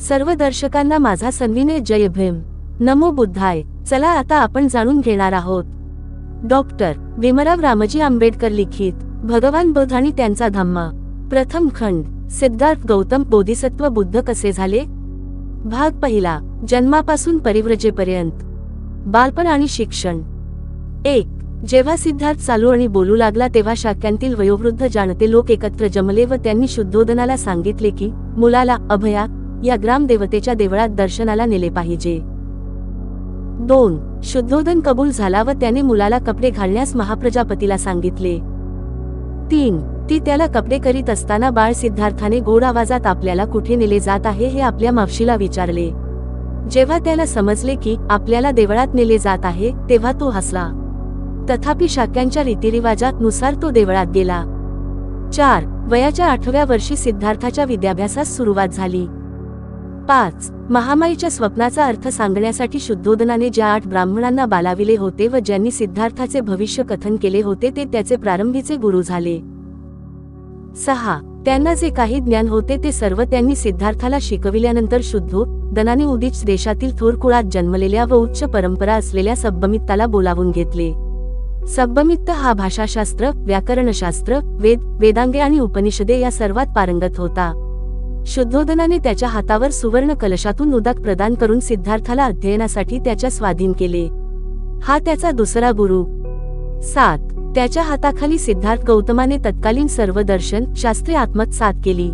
सर्व दर्शकांना माझा सन्विनय जय भीम. नमो बुद्धाय. चला आता आपण जाणून घेणार आहोत. डॉक्टर भीमराव रामजी आंबेडकर लिखित भगवान बुद्ध आणि त्यांचा धम्म. प्रथम खंड सिद्धार्थ गौतम बोधिसत्व बुद्ध कसे झाले? भाग पहिला जन्मापासून परिव्रजेपर्यंत. बालपण आणि शिक्षण. एक जेव्हा सिद्धार्थ चालू आणि बोलू लागला तेव्हा शाक्यांतील वयोवृद्ध जाणते लोक एकत्र जमले व त्यांनी शुद्धोदनाला सांगितले की मुलाला अभया या ग्रामदेवतेच्या देवळात दर्शनाला नेले पाहिजे. दोन शुद्धोधन कबूल झाला व त्याने मुलाला कपडे घालण्यास महाप्रजापतीला सांगितले. तीन ती त्याला कपडे करीत असताना बाळ सिद्धार्थाने गोड आवाजात आपल्याला कुठे नेले जात आहे हे आपल्या मावशीला विचारले. जेव्हा त्याला समजले की आपल्याला देवळात नेले जात आहे तेव्हा तो हसला. तथापि शाक्यांच्या रीतिरिवाजानुसार तो देवळात गेला. चार वयाच्या आठव्या वर्षी सिद्धार्थाच्या विद्याभ्यासास सुरुवात झाली. पाच. महामाईच्या स्वप्नाचा अर्थ सांगण्यासाठी शुद्धोदनाने ज्या आठ ब्राह्मणांना बालाविले होते व ज्यांनी सिद्धार्थाचे भविष्य कथन केले होते ते त्याचे प्रारंभीचे गुरु झाले. सहा. त्यांना जे काही ज्ञान होते ते सर्व त्यांनी सिद्धार्थाला शिकविल्यानंतर शुद्धो दनाने उदीच देशातील थोर कुळात जन्मलेल्या व उच्च परंपरा असलेल्या सब्बमित्ताला बोलावून घेतले. सब्बमित्त हा भाषाशास्त्र व्याकरणशास्त्र वेद वेदांगे आणि उपनिषदे या सर्वात पारंगत होता. शुद्धोदनाने त्याच्या हातावर सुवर्ण कलशातून उदक प्रदान करून सिद्धार्थाला अध्ययनासाठी त्याच्या स्वाधीन केले. हा त्याचा दुसरा गुरु. सात. त्याच्या हाताखाली सिद्धार्थ गौतमाने तत्कालीन सर्व दर्शन शास्त्रे आत्मसात केली.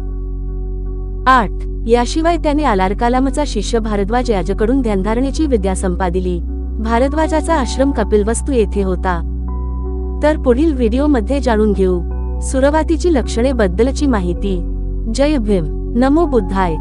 आठ. याशिवाय त्याने आलारकालामचा शिष्य भारद्वाज याजकडून ध्यानधारणेची विद्या संपादिली. भारद्वाजाचा आश्रम कपिलवस्तू येथे होता. तर पुढील व्हिडिओमध्ये जाणून घेऊ. सुरवातीची लक्षणे बद्दलची माहिती. जय भीम. नमो बुद्धाय.